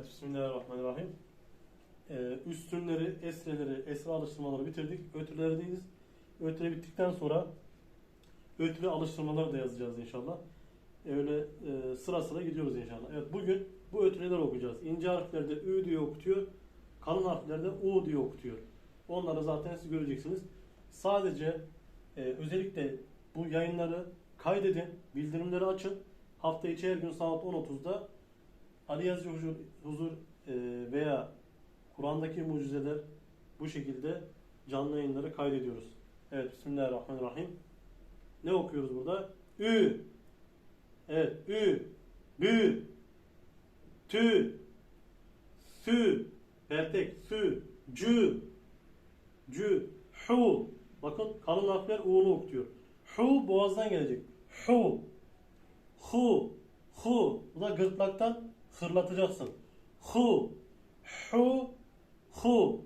Evet, Bismillahirrahmanirrahim. Ee, üstünleri, esreleri, esra alıştırmaları bitirdik. Ötürlerdeyiz. Ötüre bittikten sonra ötüre alıştırmaları da yazacağız inşallah. Ee, Öyle e, sıra sıra gidiyoruz inşallah. Evet, bugün bu ötüreler okuyacağız. İnce harflerde Ü diye okutuyor. Kalın harflerde U diye okutuyor. Onları zaten siz göreceksiniz. Sadece e, özellikle bu yayınları kaydedin, bildirimleri açın. Hafta içi her gün saat 10.30'da Ali Yazıcı Huzur, Huzur e, veya Kur'an'daki mucizeler bu şekilde canlı yayınları kaydediyoruz. Evet, Bismillahirrahmanirrahim. Ne okuyoruz burada? Ü. Evet, Ü. Bü. Tü. Sü. Pertek. Sü. Cü. Cü. Hu. Bakın kalın harfler U'nu okutuyor. Hu boğazdan gelecek. Hu. Hu. Hu. Bu da gırtlaktan hırlatacaksın. Hu. Hu. Hu.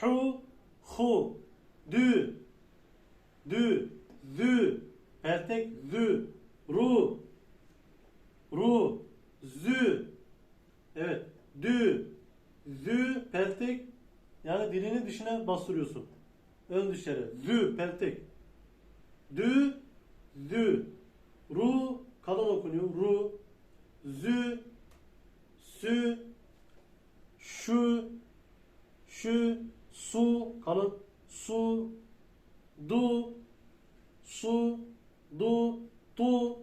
Hu. Hu. Dü. Dü. Zü. Pertek. Zü. Ru. Ru. Zü. Evet. Dü. Zü. Peltek. Yani dilini dışına bastırıyorsun. Ön dışarı. Zü. Peltek. Dü. Zü. Ru. Kalın okunuyor. Ru. Zü. Sü. Şu. Şu. Su. Kalın. Su. Du. Su. Du. Tu.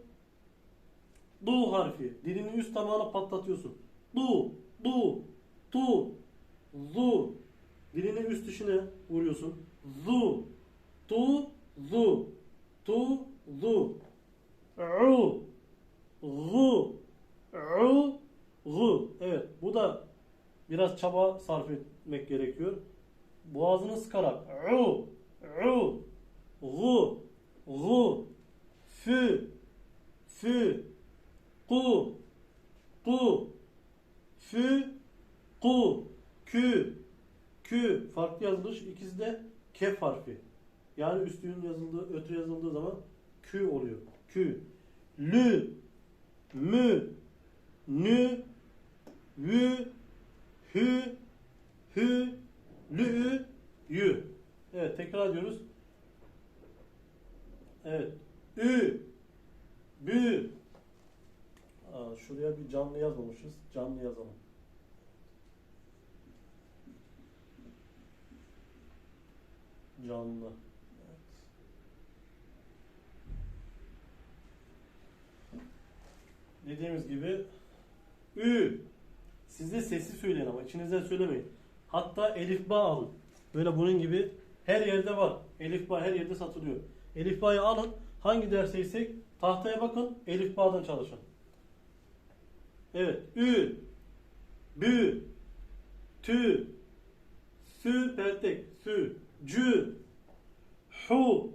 Du harfi. Dilini üst damağına patlatıyorsun. Du. Du. Tu. Zu. Dilini üst dışına vuruyorsun. Zu. Tu. Zu. Tu. Zu. U. Gu. U. Gu. Evet. Bu da biraz çaba sarf etmek gerekiyor. Boğazını sıkarak. U. U. Gu. Gu. Fü. Fü. Ku. Ku. Fü. Ku. Kü. Kü. Farklı yazılış. İkisi de kef harfi. Yani üstünün yazıldığı, ötü yazıldığı zaman kü oluyor. Kü. Lü. Mü. Nü. Vü. Hü. Hü. Lü. Yü. Evet tekrar ediyoruz. Evet. Ü. Bü. Aa, şuraya bir canlı yazmamışız. Canlı yazalım. Canlı. Evet. Dediğimiz gibi Ü. Siz de sessiz söyleyin ama içinizden söylemeyin. Hatta elif ba alın. Böyle bunun gibi her yerde var. Elif ba her yerde satılıyor. Elif ba'yı alın. Hangi derseysek tahtaya bakın. Elif ba'dan çalışın. Evet. Ü. Bü. Tü. Sü. Peltek. Sü. Cü. Hu.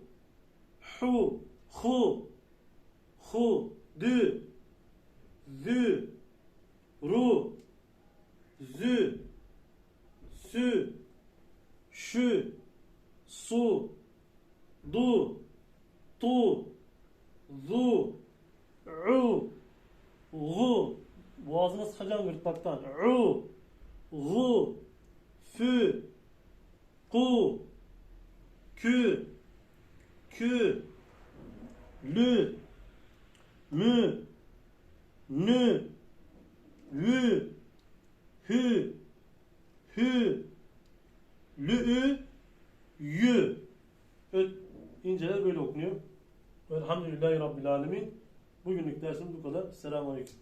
Hu. Hu. Hu. Dü. Zü. Ru. Zü. Sü. Şü. Su. Du. Tu. Zu. U. Gu. Boğazını sıkacaksın gırtlaktan. U. Gu. Fü. Ku. Kü. Kü. Lü. Mü. Nü. Vü. Hü. Hü. Lü. Yü. İnceler böyle okunuyor. Velhamdülillahi Rabbil Alemin. Bugünlük dersim bu kadar. Selamun Aleyküm.